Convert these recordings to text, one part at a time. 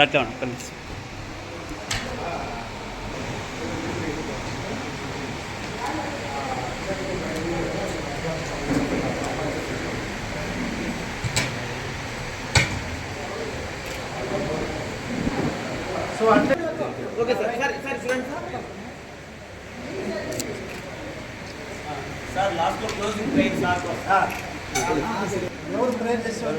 Sir అట్లా కనిపిస్తుంది so అంటే ఓకే సార్ సార్ సార్ చూడండి సార్ సార్ లాస్ట్లో క్లోజింగ్ ట్రైన్ సార్ ఎవరు ప్రేర్ చేస్తారు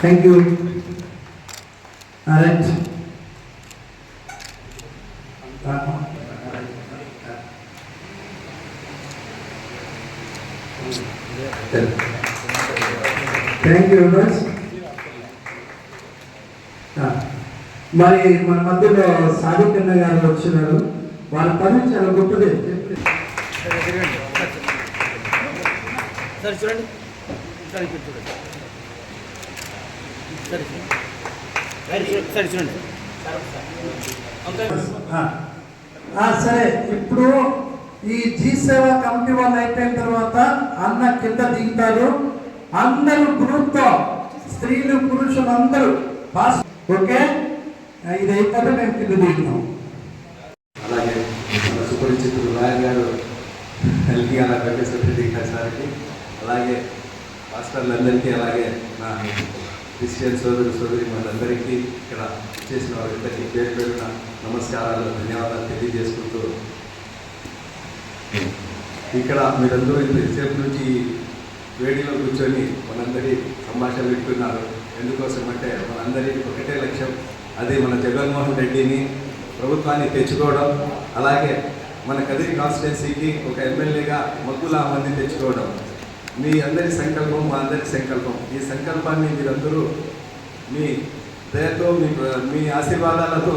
thank you right thank you very మరి మన మధ్యలో సాదిక్ గారు వచ్చినారు వాళ్ళ పని చాలా గొప్పది సార్ చూడండి సార్ చూడండి సరే చూడండి. ఇప్పుడు ఈ జీ సేవా కమిటీ వాళ్ళు అయిపోయిన తర్వాత అన్న కింద దిగుతారు. అందరూ గ్రూప్తో స్త్రీలు పురుషులు అందరూ పాస్ ఓకే? ఇది అయిపోతే మేము కింద దిగుతాం. అలాగే సుపరిచితులు రాయల్ గారు ఎల్కి అలా వెంకటేశ్వర రెడ్డి గారి సార్కి. అలాగే మాస్టర్లందరికీ అలాగే నా క్రిస్టియన్ సోదరు సోదరి మనందరికీ ఇక్కడ చేసిన వారిద్దరికీ పేరు పేరున నమస్కారాలు ధన్యవాదాలు తెలియజేసుకుంటూ ఇక్కడ మీరందరూ ఇంతసేపు నుంచి వేడిలో కూర్చొని మనందరి సంభాషణ వింటున్నారు. ఎందుకోసం అంటే మనందరి ఒకటే లక్ష్యం అది మన జగన్మోహన్ రెడ్డిని ప్రభుత్వాన్ని తెచ్చుకోవడం అలాగే మన కదిరి కాన్స్టిట్యున్సీకి ఒక ఎమ్మెల్యేగా మగ్గులా మంది తెచ్చుకోవడం. మీ అందరి సంకల్పం మా అందరి సంకల్పం. ఈ సంకల్పాన్ని మీరందరూ మీ దయతో మీ మీ ఆశీర్వాదాలతో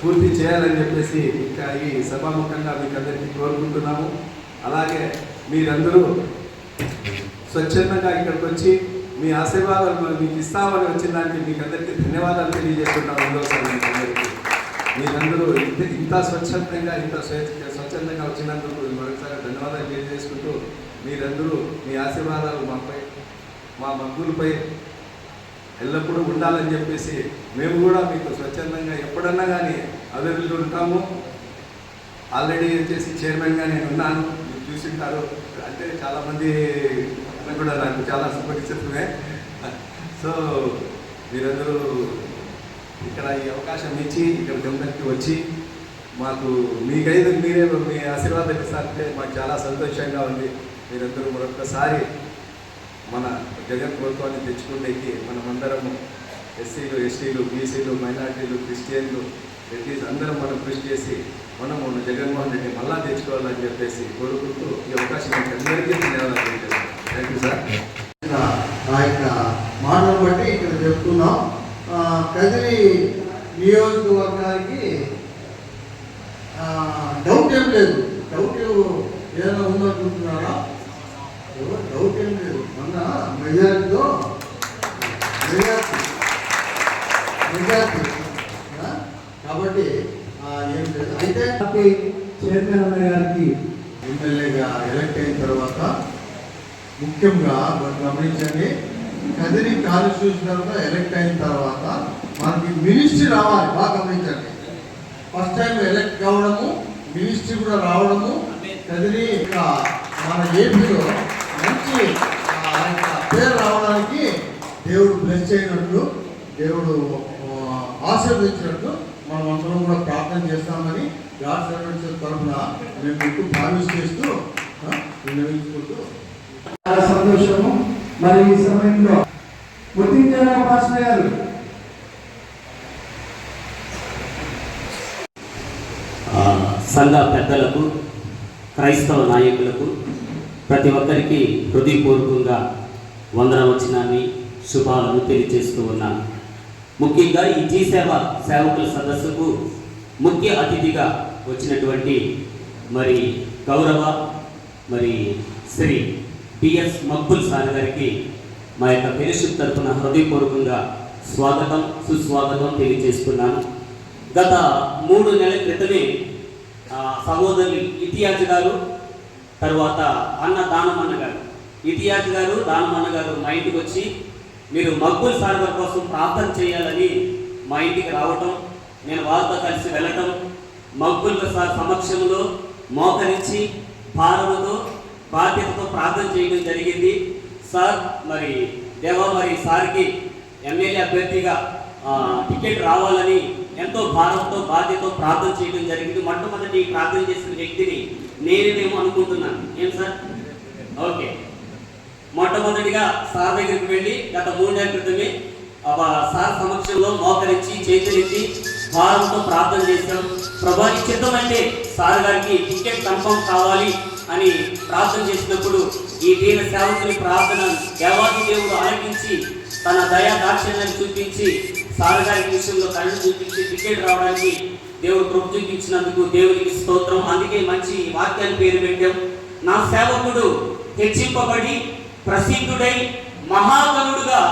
పూర్తి చేయాలని చెప్పేసి ఇంకా ఈ సభాముఖంగా మీకు అందరికీ కోరుకుంటున్నాము. అలాగే మీరందరూ స్వచ్ఛందంగా ఇక్కడికి వచ్చి మీ ఆశీర్వాదాలు మనం మీకు ఇస్తామని వచ్చిన దానికి మీకు అందరికీ ధన్యవాదాలు తెలియజేస్తున్నాము అందరికీ. మీరందరూ ఇంత ఇంత స్వచ్ఛందంగా ఇంత స్వచ్ఛందంగా వచ్చినందుకు మీరందరూ మీ ఆశీర్వాదాలు మాపై మా మగ్గులపై ఎల్లప్పుడూ ఉండాలని చెప్పేసి మేము కూడా మీకు స్వచ్ఛందంగా ఎప్పుడన్నా కానీ అవైలబుల్ ఉంటాము. ఆల్రెడీ వచ్చేసి చైర్మన్గా నేను ఉన్నాను. మీరు చూసింటారు. అంటే చాలామంది కూడా నాకు చాలా సుపరిచితమే సో మీరందరూ ఇక్కడ ఈ అవకాశం ఇచ్చి ఇక్కడ గమనకి వచ్చి మాకు మీకైతే మీరే మీ ఆశీర్వాదం ఇస్తారంటే మాకు చాలా సంతోషంగా ఉంది. మీరందరూ మరొకసారి మన జగన్ ప్రభుత్వాన్ని తెచ్చుకునేకి మనమందరము ఎస్సీలు ఎస్టీలు బీసీలు మైనార్టీలు క్రిస్టియన్లు రెడ్డిస్ అందరం మనం కృషి చేసి మనము జగన్మోహన్ రెడ్డి మళ్ళా తెచ్చుకోవాలని చెప్పేసి కోరుకుంటూ ఈ అవకాశం అందరికీ ధన్యవాదాలు థ్యాంక్ యూ సార్ నా యొక్క మాటను బట్టి ఇక్కడ చెప్తున్నాం. ఆ, కదిరి నియోజకవర్గానికి డౌట్ ఏం లేదు. డౌట్ ఏదైనా ఉందనుకుంటున్నారా డౌట్ ఏం లేదు. మొన్న మెజారిటీలో మెజారిటీ. కాబట్టి ఏం లేదు. అయితే చైర్మన్ అన్న గారికి ఎమ్మెల్యేగా ఎలక్ట్ అయిన తర్వాత ముఖ్యంగా మనం గమనించండి కదిరి కాన్స్టిట్యూషన్ తర్వాత ఎలక్ట్ అయిన తర్వాత మనకి మినిస్ట్రీ రావాలి. బాగా గమనించండి. ఫస్ట్ టైం ఎలక్ట్ కావడము మినిస్ట్రీ కూడా రావడము కదిరి ఇక మన ఏపీలో మంచి ఆ యొక్క పేరు రావడానికి దేవుడు బ్లెస్ అయినట్లు దేవుడు ఆశీర్వదించినట్లు మనం అందరం కూడా ప్రార్థన చేస్తామని గాడ్ సర్వెంట్స్ తరఫున మేము మీకు ప్రామిస్ చేస్తూ ఆ, చాలా సంతోషము. మరి ఈ సమయంలో గుర్తించారా పాస్టర్ గారు. సంఘ పెద్దలకు క్రైస్తవ నాయకులకు ప్రతి ఒక్కరికి హృదయపూర్వకంగా వందనవచనాన్ని శుభాలను తెలియజేస్తూ ఉన్నాను. ముఖ్యంగా ఈ జీ సేవ సేవకుల సదస్సుకు ముఖ్య అతిథిగా వచ్చినటువంటి మరి గౌరవ మరి శ్రీ పిఎస్ మక్బుల్ సార్ గారికి మా యొక్క ఫెలోషిప్ తరఫున హృదయపూర్వకంగా స్వాగతం సుస్వాగతం తెలియజేస్తున్నాను. గత మూడు నెలల క్రితమే ఆ, సహోదరి ఇతియాజ్ గారు తర్వాత అన్న దానమన్న గారు. ఇతియాజ్ గారు దానమన్న గారు మా ఇంటికి వచ్చి మీరు మగ్గుల సార్ కోసం ప్రార్థన చేయాలని మా ఇంటికి రావటం నేను వారితో కలిసి వెళ్ళటం మగ్గుల సార్ సమక్షంలో మోకరించి భారముతో బాధ్యతతో ప్రార్థన చేయడం జరిగింది. సార్ మరి దేవా మరి సార్కి ఎమ్మెల్యే అభ్యర్థిగా టికెట్ రావాలని ఎంతో భారంతో బాధ్యతతో ప్రార్థన చేయడం జరిగింది. మొట్టమొదటి ప్రార్థన చేసిన వ్యక్తిని నేనేమో అనుకుంటున్నాను. ఏం సార్? ఓకే. మొట్టమొదటిగా సార్ దగ్గరికి వెళ్ళి గత మూడు క్రితమే సార్ సమక్షంలో మోకరించి చేతులెత్తి భారంతో ప్రార్థన చేశాం. ప్రభా నీ అంటే సార్ గారికి టికెట్ కన్ఫర్మ్ కావాలి అని ప్రార్థన చేసినప్పుడు ఈ దీన సేవకుని ప్రార్థన దేవాది దేవుడు ఆలకించి తన దయా దాక్షిణ్యాన్ని చూపించి సార్ గారి విషయంలో కళ్ళు చూపించి టికెట్ రావడానికి దేవుడు కృప చూపించినందుకు దేవునికి స్తోత్రం. అందుకే మంచి వాక్యాన్ని పేరు పెట్టాం. నా సేవకుడు హెచ్చింపబడి ప్రసిద్ధుడై మహాగణుడుగా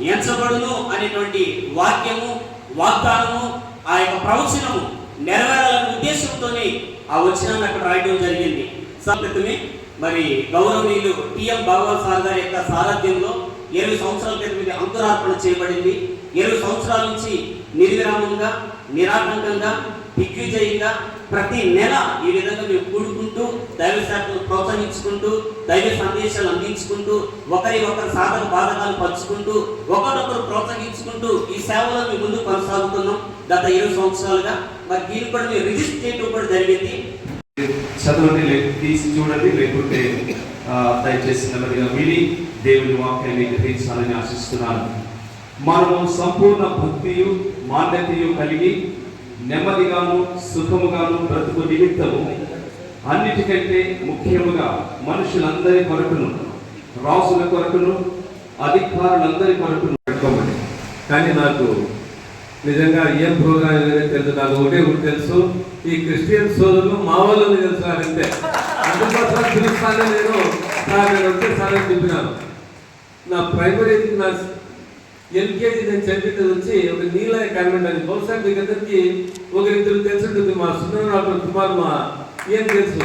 ఎంచబడును అనేటువంటి వాక్యము వాగ్దానము ఆ యొక్క ప్రవచనము నెరవేరాలనే ఉద్దేశంతోనే ఆ వచనాన్ని అక్కడ రాయడం జరిగింది. సంప్రతమే మరి గౌరవనీయులు టిఎం భగవాన్ సార్ గారి యొక్క సారథ్యంలో ఇరవై సంవత్సరాల క్రితం ఇది అంకురార్పణ చేయబడింది. ఇరవై సంవత్సరాల నుంచి నిర్విరామంగా నిరాటంకంగా దిగ్విజయంగా ప్రతి నెల ఈ విధంగా మేము కూడుకుంటూ దైవ శాఖను ప్రోత్సహించుకుంటూ దైవ సందేశాలు అందించుకుంటూ ఒకరి ఒకరి సాధన బాధకాలు పంచుకుంటూ ఒకరొకరు ప్రోత్సహించుకుంటూ ఈ సేవలో మేము ముందు కొనసాగుతున్నాం. గత ఇరవై సంవత్సరాలుగా మరి దీన్ని కూడా మేము రిజిస్టర్ చేయడం కూడా జరిగింది. చదవండి తీసి చూడండి లేకుంటే దయచేసి నెమ్మదిగా విని దేవుని వాక్యాన్ని గ్రహించాలని ఆశిస్తున్నాను. మనము సంపూర్ణ భక్తియు మాన్యతయు కలిగి నెమ్మదిగాను సుఖముగాను బ్రతుకు నిమిత్తము. అన్నిటికంటే ముఖ్యముగా మనుషులందరి కొరకును రాసుల కొరకును అధికారులందరి కొరకును పెట్టుకోమని. కానీ నాకు నిజంగా ఏం ప్రోగ్రామ్ ఏదైనా తెలుసు నాకు ఒకటే ఒకటి తెలుసు. ఈ క్రిస్టియన్ సోదరులు మా వాళ్ళని తెలుసు నాకంతే అందుకోసం పిలుస్తానే నేను సార్ నేను వస్తే సార్ చెప్పినాను. నా ప్రైమరీ నా ఎల్కేజీ నేను చదివితే వచ్చి ఒక నీలయ కాన్వెంట్ అని బహుశా మీకు అందరికి ఒకరిద్దరు తెలిసి ఉంటుంది మా సుందరరావు కుమార్ మా ఏం తెలుసు?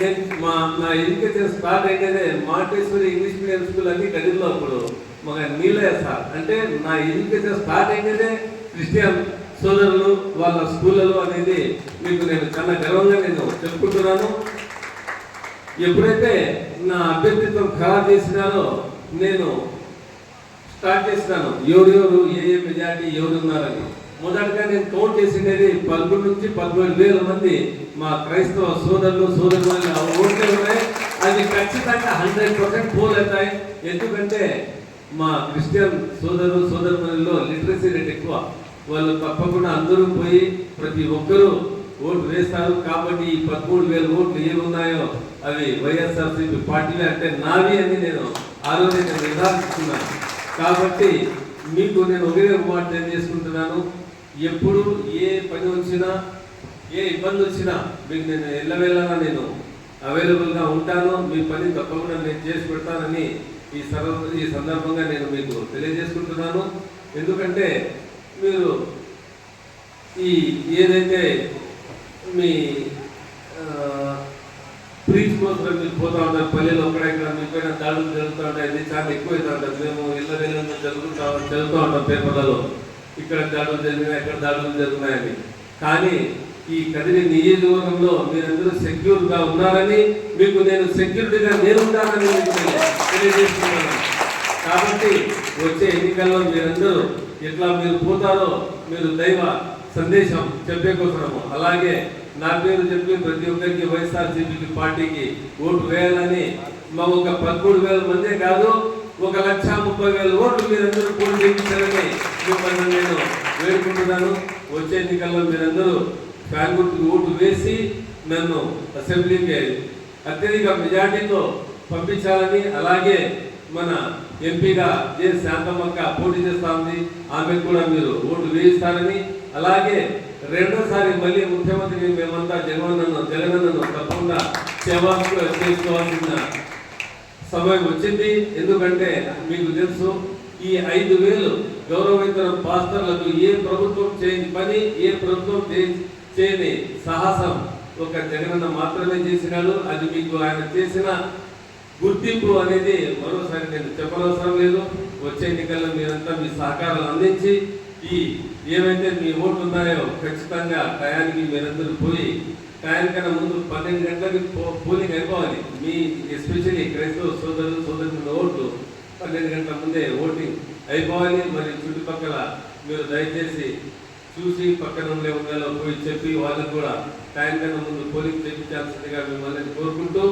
నేను మా నా ఎడ్యుకేషన్ స్టార్ట్ అయితేనే మాంటేశ్వరి ఇంగ్లీష్ మీడియం స్కూల్ అన్ని గదిలో అప్పుడు మా నీలయ సార్. అంటే నా ఎడ్యుకేషన్ స్టార్ట్ అయితేనే క్రిస్టియన్ సోదరులు వాళ్ళ స్కూళ్ళలో అనేది మీకు నేను చాలా గర్వంగా నేను చెప్పుకుంటున్నాను. ఎప్పుడైతే నా అభ్యర్థిత్వం ఖరారు చేసినారో నేను స్టార్ట్ చేసినాను. ఎవరెవరు ఏ ఏ మెజారిటీ ఎవరు ఉన్నారని. మొదటగా నేను కౌంట్ చేసిండేది పదకొండు నుంచి పదమూడు వేల మంది మా క్రైస్తవ సోదరులు సోదరులు ఓట్లు ఉన్నాయి. అది ఖచ్చితంగా హండ్రెడ్ పర్సెంట్ పోల్ అవుతాయి. ఎందుకంటే మా క్రిస్టియన్ సోదరు సోదరులలో లిటరసీ రేట్ ఎక్కువ. వాళ్ళు తప్పకుండా అందరూ పోయి ప్రతి ఒక్కరూ ఓట్లు వేస్తారు. కాబట్టి ఈ పదమూడు వేల ఓట్లు ఏమి ఉన్నాయో అవి వైఎస్ఆర్సీపీ పార్టీలే అంటే నావి అని నేను ఆ రోజు నేను నిర్ధారిస్తున్నాను కాబట్టి మీకు నేను ఒకే ఒక మాట తెలియజేసుకుంటున్నాను. ఎప్పుడు ఏ పని వచ్చినా ఏ ఇబ్బంది వచ్చినా మీకు నేను ఎల్లవేళలా నేను అవైలబుల్గా ఉంటాను. మీ పని తప్పకుండా నేను చేసి పెడతానని ఈ సర్వ ఈ సందర్భంగా నేను మీకు తెలియజేసుకుంటున్నాను. ఎందుకంటే మీరు ఈ ఏదైతే మీ కోసం మీరు పోతా ఉంటారు పల్లెలు ఒక్కడెక్కడ ఇక్కడ పైన దాడులు జరుగుతూ ఉంటాయి ఇది చాలా ఎక్కువైతే అవుతుంటారు మేము ఇళ్ళ వెళ్ళి జరుగుతూ చదువుతూ ఉంటాం పేపర్లలో. ఇక్కడ దాడులు జరిగినాయి ఎక్కడ దాడులు జరుగుతున్నాయని. కానీ ఈ కదిరి నియోజకవర్గంలో మీరందరూ సెక్యూర్గా ఉన్నారని మీకు నేను సెక్యూరిటీగా నేను ఉంటానని మీకు తెలియజేస్తున్నాను. కాబట్టి వచ్చే ఎన్నికల్లో మీరందరూ ఎట్లా మీరు పోతారో మీరు దైవ సందేశం చెప్పే కోసము అలాగే నా పేరు చెప్పి ప్రతి ఒక్కరికి వైఎస్ఆర్సీపీ పార్టీకి ఓటు వేయాలని మా ఒక పదమూడు వేల మందే కాదు ఒక లక్ష ముప్పై వేల ఓట్లు మీరందరూ పోటీ చేయించాలని మిమ్మల్ని నేను వేడుకుంటున్నాను. వచ్చే ఎన్నికల్లో మీరందరూ ఫ్యాన్ గుర్తుకు ఓటు వేసి నన్ను అసెంబ్లీకి అత్యధిక మెజార్టీతో పంపించాలని అలాగే మన ఎంపీగా జే శాంతమ్మక్క పోటీ చేస్తా ఉంది. ఆమెకు కూడా మీరు ఓటు వేయిస్తారని అలాగే రెండోసారి మళ్ళీ ముఖ్యమంత్రి మేమంతా జగనన్నను జగనన్నను తప్పకుండా సేవ చేసుకోవాల్సిన సమయం వచ్చింది. ఎందుకంటే మీకు తెలుసు ఈ ఐదు వేలు గౌరవేతర పాస్టర్లకు ఏ ప్రభుత్వం చేయని పని ఏ ప్రభుత్వం చేయని సాహసం ఒక జగనన్న మాత్రమే చేసినాడు. అది మీకు ఆయన చేసిన గుర్తింపు అనేది మరోసారి నేను చెప్పనవసరం లేదు. వచ్చే ఎన్నికల్లో మీరంతా మీ సహకారాలు అందించి ఈ ఏవైతే మీ ఓట్లు ఉన్నాయో ఖచ్చితంగా టయానికి మీరందరూ పోయి టయానికన్నా ముందు పన్నెండు గంటలకి పోలింగ్ అయిపోవాలి. మీ ఎస్పెషల్లీ క్రైస్తవ సోదరులు సోదరుల ఓట్లు పన్నెండు గంటల ముందే ఓటింగ్ అయిపోవాలి. మరి చుట్టుపక్కల మీరు దయచేసి చూసి పక్కన ఉండే ఉండేలా పోయి చెప్పి వాళ్ళకు కూడా టైం కన్నా ముందు పోలింగ్ చేయించాల్సిందిగా మిమ్మల్ని కోరుకుంటూ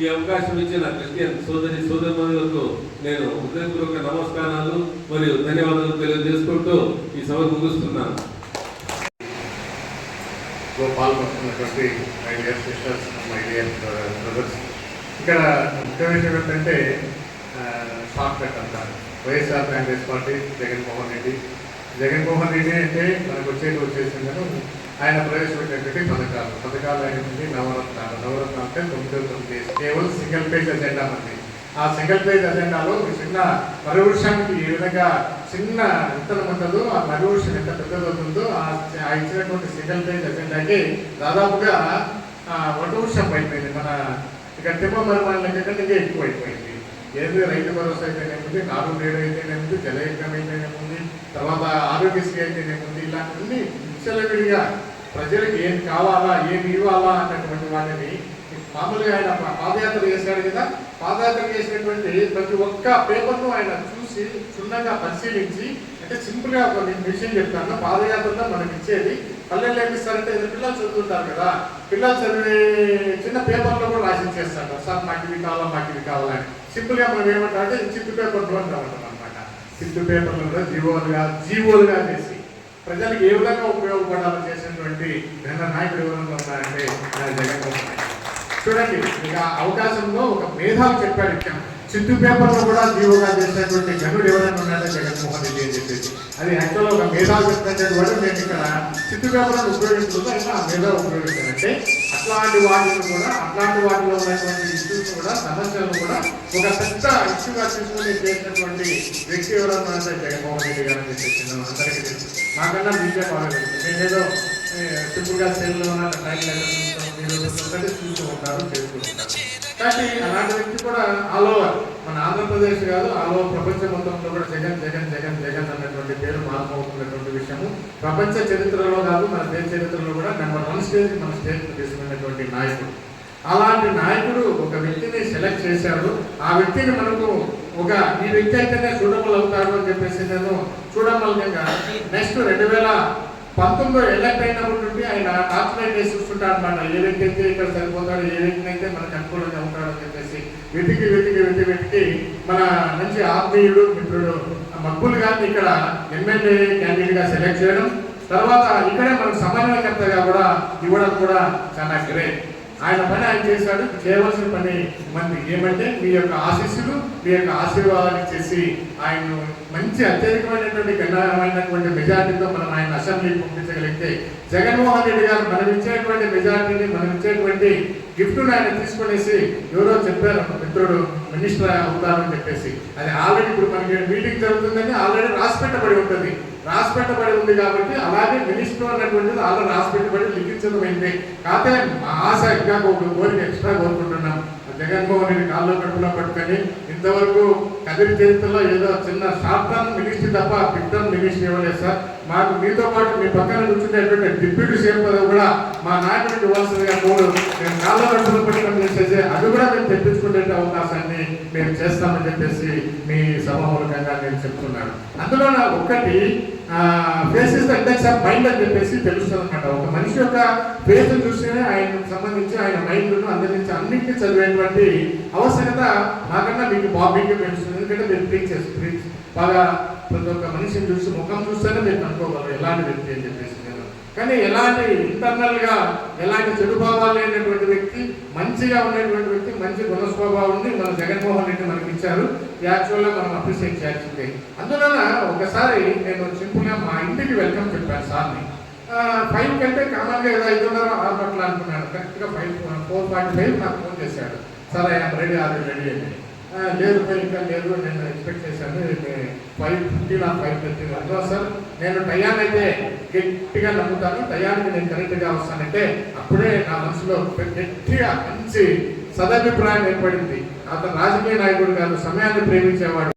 ఈ అవకాశం ఇచ్చిన క్రిస్టియన్ సోదరి సోదరులకు నేను హృదయపూర్వక నమస్కారాలు మరియు ధన్యవాదాలు తెలియజేసుకుంటూ ఈ సభ ముగుస్తున్నాను. పాల్గొంటున్నటువంటి my dear sisters my dear brothers ఇక్కడ ముఖ్య విషయం ఏంటంటే షార్ట్ కట్ అంటారు. వైఎస్ఆర్ కాంగ్రెస్ పార్టీ జగన్మోహన్ రెడ్డి జగన్మోహన్ రెడ్డి అంటే మనకు వచ్చేది వచ్చేసిందని ఆయన ప్రవేశపెట్టినటువంటి పథకాలు. పథకాలు అయినటువంటి నవరత్నాలు. నవరత్న అంటే తొమ్మిది తొమ్మిది కేవలం సింగిల్ పేజ్ అజెండా మంది ఆ సింగిల్ పేజ్ అజెండాలో ఒక చిన్న మరువృక్షానికి ఏ విధంగా చిన్న విత్తనం ఉంటుందో ఆ మరువృక్షం ఎంత పెద్దదవుతుందో ఆ ఇచ్చినటువంటి సింగిల్ పేజ్ అజెండాకి దాదాపుగా ఆ, వటవృక్షం అయిపోయింది. మన ఇక తిమ్మ మరుమాల కంటే ఎక్కువ అయిపోయింది ఏది రైతు భరోసా అయితేనేముంది నాలుగు నేడు అయితేనేముంది జలయజ్ఞం అయితేనేముంది తర్వాత ఆరోగ్యశ్రీ అయితేనేముంది ఇలాంటివన్నీ విచ్చలవిడిగా ప్రజలకు ఏం కావాలా ఏమి ఇవ్వాలా అన్నటువంటి వాటిని మామూలుగా ఆయన పాదయాత్ర చేశాడు కదా. పాదయాత్ర చేసినటువంటి ప్రతి ఒక్క పేపర్ను ఆయన చూసి క్షుణ్ణంగా పరిశీలించి అంటే సింపుల్గా కొన్ని ఒక విషయం చెప్తాను. పాదయాత్రలో మనకి ఇచ్చేది పల్లెల్లో ఏమి ఇస్తారంటే ఏదో పిల్లలు చదువుతుంటారు కదా. పిల్లలు చదివే చిన్న పేపర్లో కూడా రాసి ఇచ్చేస్తారు సార్ మాకు ఇది కావాలా మాకు ఇది కావాలని సింపుల్గా మనం ఏమంటారంటే చిత్తు పేపర్ అంటారు రావటం అనమాట పేపర్లు కూడా జీవోలుగా జీవోలుగా చేసి ప్రజలకు ఏ విధంగా ఉపయోగపడాలో చేసినటువంటి నిన్న నాయకుడు ఎవరైనా ఉన్నారంటే జగన్మోహన్ చూడండి ఇక అవకాశంలో ఒక మేధావి చెప్పాడు ఇక్కడ చిట్టు పేపర్లో కూడా జీవోగా చేసినటువంటి ఘనుడు ఎవరైనా ఉన్నారంటే జగన్మోహన్ రెడ్డి అని చెప్పేసి. అది యాక్చువల్గా ఒక మేధావి కూడా నేను ఇక్కడ చిట్టు పేపర్లను ఉపయోగించకుండా ఇంకా ఆ మేధా ఉపయోగించానంటే అట్లాంటి వాటిని కూడా అట్లాంటి వాటిలో ఉన్నటువంటి ఇష్యూస్ కూడా సమస్యలను కూడా ఒక పెద్ద ఇష్యూగా తీసుకుని చేసినటువంటి వ్యక్తి ఎవరైనా అంటే జగన్మోహన్ రెడ్డి గారు అని చెప్పేసి నేను అందరికీ తెలుసు. నాకన్నా మీకే బాగా తెలుసు. నేనేదో సింపుల్గా సెల్లో ఉన్న టైం మీరు ఒకటి చూస్తూ ఉంటారు చేస్తూ ఉంటారు. కానీ అలాంటి వ్యక్తి కూడా ఆల్ ఓవర్ మన ఆంధ్రప్రదేశ్ కాదు ఆల్ ఓవర్ ప్రపంచ మొత్తంలో కూడా జగన్ జగన్ జగన్ జగన్ అన్నటువంటి పేరు మార్మవుతున్నటువంటి విషయము. ప్రపంచ చరిత్రలో కాదు మన దేశ చరిత్రలో కూడా నెంబర్ వన్ స్టేజ్ మన స్టేట్ తీసుకున్నటువంటి నాయకుడు. అలాంటి నాయకుడు ఒక వ్యక్తిని సెలెక్ట్ చేశాడు ఆ వ్యక్తిని మనకు ఒక ఈ వ్యక్తి అయితేనే సూటబుల్ అవుతాడు అని చెప్పేసి నేను చూడమల్లంగా నెక్స్ట్ రెండు వేల పంతొమ్మిదిలో ఎలక్ట్ నుండి ఆయన కాన్సన్ట్రేట్ చేసి చూస్తుంటాడు అనమాట ఏ వ్యక్తి అయితే ఇక్కడ సరిపోతాడు ఏ వ్యక్తి అయితే మనకు అనుకూలంగా ఉంటాడు అని చెప్పేసి వెతికి వెతికి వెతి వెతికి మన మంచి ఆత్మీయుడు మిత్రుడు మక్బుల్ గారిని ఇక్కడ ఎమ్మెల్యే క్యాండిడేట్గా సెలెక్ట్ చేయడం తర్వాత ఇక్కడే మనకు సమన్వయకర్తగా కూడా ఇవ్వడం కూడా చాలా గ్రేట్. ఆయన పని ఆయన చేశాడు. చేయవలసిన పని మంది. ఏమంటే మీ యొక్క ఆశీస్సులు మీ యొక్క ఆశీర్వాదాలు చేసి ఆయన మంచి అత్యధికమైనటువంటి గణమైనటువంటి మెజార్టీతో మనం ఆయన అసెంబ్లీకి పంపించగలిగితే జగన్మోహన్ రెడ్డి గారు మనం ఇచ్చేటువంటి మెజార్టీని మనం ఇచ్చేటువంటి గిఫ్ట్ను ఆయన తీసుకునేసి ఎవరో చెప్పారు ఒక మిత్రుడు మినిస్టర్ అవుతారని చెప్పేసి. అది ఆల్రెడీ ఇప్పుడు మనకి మీటింగ్ జరుగుతుందని ఆల్రెడీ రాసి పెట్టబడి ఉంటుంది. రాసి పెట్టబడి ఉంది కాబట్టి అలాగే మినిస్టర్ అన్నటువంటిది అలా రాసి పెట్టబడి లిఖించడం కాకపోతే ఆశ ఇంకా ఒక కోరిక ఎక్స్ట్రా కోరుకుంటున్నాం జగన్మోహన్ రెడ్డి కాల్లో కడుపులో పట్టుకొని ఇంతవరకు కదిరి చరిత్రలో ఏదో చిన్న షార్ట్ టర్మ్ మినిస్ట్రీ తప్ప బిగ్ టర్మ్ మినిస్ట్రీ ఇవ్వలేదు సార్. మాకు మీతో పాటు మీ పక్కన కూర్చునేటువంటి డిప్యూటీ సీఎం పదవి కూడా మా నాయకుడికి ఇవ్వాల్సిందిగా కోరు. మేము కాల్లో కడుపులో పట్టుకొని చేసేసి అది కూడా మేము తెప్పించుకునే అవకాశాన్ని మేము చేస్తామని చెప్పేసి మీ సభామూలకంగా నేను చెప్తున్నాను. అందులో నా ఫేసెస్ అంటే సార్ ఇండెక్స్ ఆఫ్ మైండ్ అని చెప్పేసి తెలుస్తుంది అనమాట ఒక మనిషి యొక్క ఫేస్ చూస్తేనే ఆయనకు సంబంధించి ఆయన మైండ్ను అందరించి అన్నింటినీ చదివేటువంటి అవసరత నాకన్నా మీకు బాబీకి తెలుస్తుంది. ఎందుకంటే మీరు ప్రీచ్ చేస్తారు బాగా ప్రతి ఒక్క మనిషిని చూసి ముఖం చూస్తేనే మీరు కనుక్కోగలరు ఎలాంటి వ్యక్తి అని చెప్పేసి. కానీ ఎలాంటి ఇంటర్నల్గా ఎలాంటి చెడు భావాలు లేనటువంటి వ్యక్తి మంచిగా ఉన్నటువంటి వ్యక్తి మంచి గుణ స్వభావం మన జగన్మోహన్ రెడ్డి మనకి ఇచ్చారు యాక్చువల్గా మనం అప్రిషియేట్ చేయాల్సిందే. అందువలన ఒకసారి నేను సింపుల్గా మా ఇంటికి వెల్కమ్ చెప్పాను సార్ని. ఫైవ్ కంటే కామన్గా ఏదో ఐదున్నర ఆరు గంటలు అనుకున్నాను. కరెక్ట్గా ఫైవ్ ఫోర్ ఫార్టీ ఫైవ్ నాకు ఫోన్ చేశాడు. Sir I'm ready are ready? అని. లేదు పోయి ఇంకా లేదు నేను ఎక్స్పెక్ట్ చేశాను ఫైవ్ ఫిఫ్టీ నా ఫైవ్ థర్టీ అందులో సార్ నేను టయానైతే గట్టిగా నమ్ముతాను టయానికి నేను కరెక్ట్గా వస్తానంటే అప్పుడే నా మనసులో గట్టిగా మంచి సదభిప్రాయం ఏర్పడింది. అతను రాజకీయ నాయకుడు కాదు సమయాన్ని ప్రేమించేవాడు.